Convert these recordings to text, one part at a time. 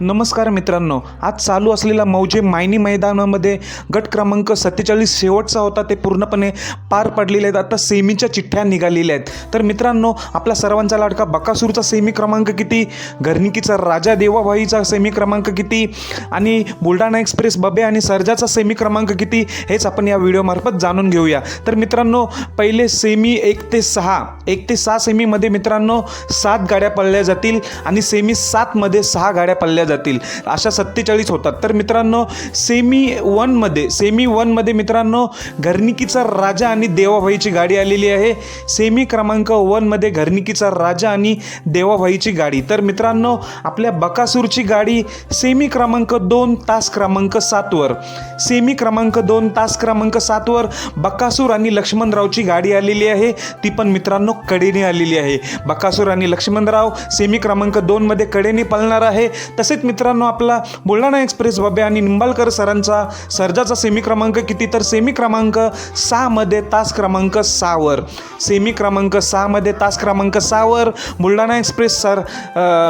नमस्कार मित्रांनो आज चालू असलेला मौजे मायनी मैदानामध्ये गट क्रमांक सत्तेचाळीस शेवटचा होता ते पूर्णपणे पार पडलेले आहेत. आता सेमीच्या चिठ्ठ्या निघालेल्या आहेत. तर मित्रांनो आपला सर्वांचा लाडका बकासूरचा सेमी क्रमांक किती? घरनिकीचा राजा देवाभाईचा सेमी क्रमांक किती? आणि बुलढाणा एक्सप्रेस बबे आणि सर्जाचा सेमी क्रमांक किती? हेच आपण या व्हिडिओमार्फत जाणून घेऊया. तर मित्रांनो पहिले सेमी एक ते सहा. एक ते सहा सेमीमध्ये मित्रांनो सात गाड्या पडल्या जातील आणि सेमी सातमध्ये सहा गाड्या पडल्या जातील. अशा सत्तेचाळीस होतात. तर मित्रांनो सेमी वनमध्ये सेमी वनमध्ये मित्रांनो घरनिकीचा राजा आणि देवाभाईची गाडी आलेली आहे. सेमी क्रमांक वनमध्ये घरनिकीचा राजा आणि देवाभाईची गाडी. तर मित्रांनो आपल्या बकासूरची गाडी सेमी क्रमांक दोन तास क्रमांक सातवर सेमी क्रमांक दोन तास क्रमांक सातवर बकासूर आणि लक्ष्मणरावची गाडी आलेली आहे. ती पण मित्रांनो कडेने आलेली आहे. बकासूर आणि लक्ष्मणराव सेमी क्रमांक दोनमध्ये कडेने पळणार आहे. तसेच मित्रांनो आपला बुलढाणा एक्सप्रेस बबे आणि निंबाळकर सरांचा सर्जाचा सेमी क्रमांक किती? तर सेमी क्रमांक सहामध्ये तास क्रमांक सहावर सेमी क्रमांक सहामध्ये तास क्रमांक सहावर बुलढाणा एक्सप्रेस सर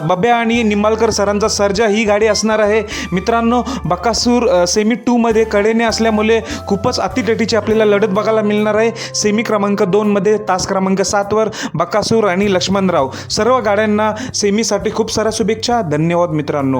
बबे बब्या आणि निंबाळकर सरांचा सर्जा ही गाडी असणार आहे. मित्रांनो बकासूर सेमी टूमध्ये कडेने असल्यामुळे खूपच अतिटेटीची आपल्याला लढत बघायला मिळणार आहे. सेमी क्रमांक दोनमध्ये तास क्रमांक सातवर बकासूर आणि लक्ष्मणराव. सर्व गाड्यांना सेमीसाठी खूप साऱ्या शुभेच्छा. धन्यवाद मित्रांनो.